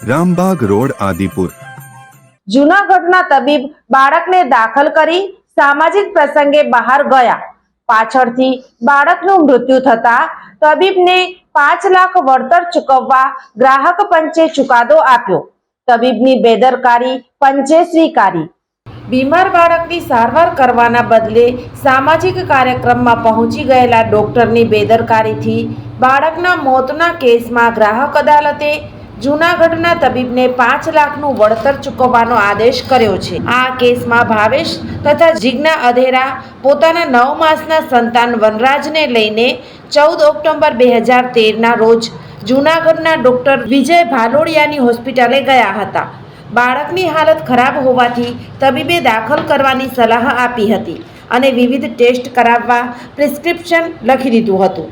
Rambagh road, Adipur. જૂનાગઢના તબીબ બાળકને દાખલ કરી સામાજિક પ્રસંગે બહાર ગયા. પાછળથી બાળકનું મૃત્યુ થતા તબીબને પાંચ લાખ વળતર ચૂકવવા ગ્રાહક પંચે ચુકાદો આપ્યો. તબીબની બેદરકારી પંચે સ્વીકારી. બીમાર બાળકની સારવાર કરવાના બદલે સામાજિક કાર્યક્રમમાં પહોંચી ગયેલા ડોક્ટરની બેદરકારીથી બાળકના મોતના કેસમાં ગ્રાહક અદાલતે જૂનાગઢના તબીબને પાંચ લાખનું વળતર ચૂકવવાનો આદેશ કર્યો છે. આ કેસમાં ભાવેશ તથા જિજ્ઞા અધેરા પોતાના નવ માસના સંતાન વનરાજને લઈને ચૌદ ઓક્ટોબર બે હજાર તેરના રોજ જૂનાગઢના ડૉક્ટર વિજય ભાલોડિયાની હોસ્પિટલે ગયા હતા. બાળકની હાલત ખરાબ હોવાથી તબીબે દાખલ કરવાની સલાહ આપી હતી અને વિવિધ ટેસ્ટ કરાવવા પ્રિસ્ક્રિપ્શન લખી દીધું હતું.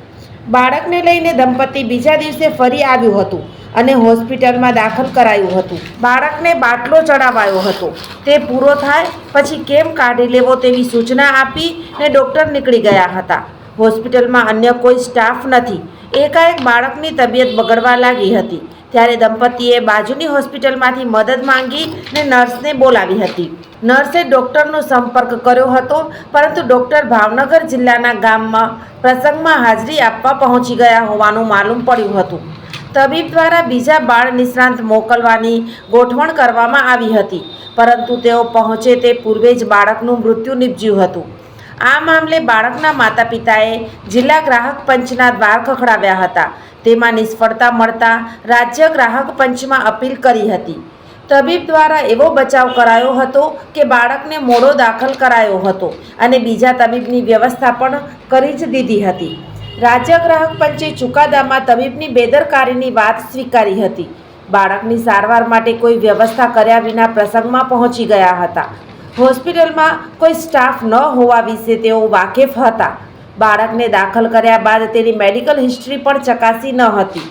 બાળકને લઈને દંપતી બીજા દિવસે ફરી આવ્યું હતું. અને હોસ્પિટલમાં દાખલ કરાયું હતું. બાળકને બાટલો ચડાવાયો હતો. તે પૂરો થાય પછી કેમ કાઢી લેવો તેવી સૂચના આપી ને ડૉક્ટર નીકળી ગયા હતા. હોસ્પિટલમાં અન્ય કોઈ સ્ટાફ નથી. એકાએક બાળકની તબિયત બગડવા લાગી હતી. ત્યારે દંપતીએ બાજુની હોસ્પિટલમાંથી મદદ માંગી ને નર્સને બોલાવી હતી. નર્સે ડૉક્ટરનો સંપર્ક કર્યો હતો, પરંતુ ડૉક્ટર ભાવનગર જિલ્લાના ગામમાં પ્રસંગમાં હાજરી આપવા પહોંચી ગયા હોવાનું માલુમ પડ્યું હતું. તબીબ દ્વારા બીજા બાળ નિષ્ણાંત મોકલવાની ગોઠવણ કરવામાં આવી હતી. પરંતુ તેઓ પહોંચે તે પૂર્વે જ બાળકનું મૃત્યુ નીપજ્યું હતું. આ મામલે બાળકના માતા પિતાએ જિલ્લા ગ્રાહક પંચના દ્વાર ખખડાવ્યા હતા. તેમાં નિષ્ફળતા મળતા રાજ્ય ગ્રાહક પંચમાં અપીલ કરી હતી. તબીબ દ્વારા એવો બચાવ કરાયો હતો કે બાળકને મોડો દાખલ કરાયો હતો અને બીજા તબીબની વ્યવસ્થા પણ કરી જ દીધી હતી. રાજ્ય ગ્રાહક પંચે ચુકાદામાં તબીબની બેદરકારીની વાત સ્વીકારી હતી. બાળકની સારવાર માટે કોઈ વ્યવસ્થા કર્યા વિના પ્રસંગમાં પહોંચી ગયા હતા. હોસ્પિટલમાં કોઈ સ્ટાફ ન હોવા વિશે તેઓ વાકેફ હતા. બાળકને દાખલ કર્યા બાદ તેની મેડિકલ હિસ્ટ્રી પણ ચકાસી ન હતી.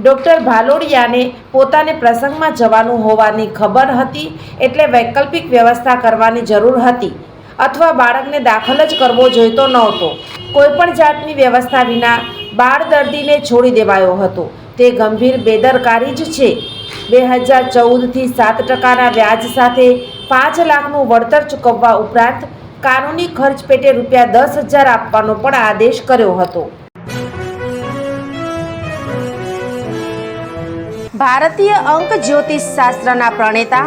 ડૉક્ટર ભાલોડિયાને પોતાને પ્રસંગમાં જવાનું હોવાની ખબર હતી એટલે વૈકલ્પિક વ્યવસ્થા કરવાની જરૂર હતી. અથવા બાળકને દાખલ જ કરવો જોઈતો નહોતો. કોઈપણ જાતની વ્યવસ્થા વિના બાળ દર્દીને છોડી દેવાયો હતો. તે ગંભીર બેદરકારી જ છે. બે હજાર ચૌદથી સાત ટકાના વ્યાજ સાથે પાંચ લાખનું વળતર ચૂકવવા ઉપરાંત કાનૂની ખર્ચ પેટે રૂપિયા દસ હજાર આપવાનો પણ આદેશ કર્યો હતો. ભારતીય અંક જ્યોતિષ શાસ્ત્રના પ્રણેતા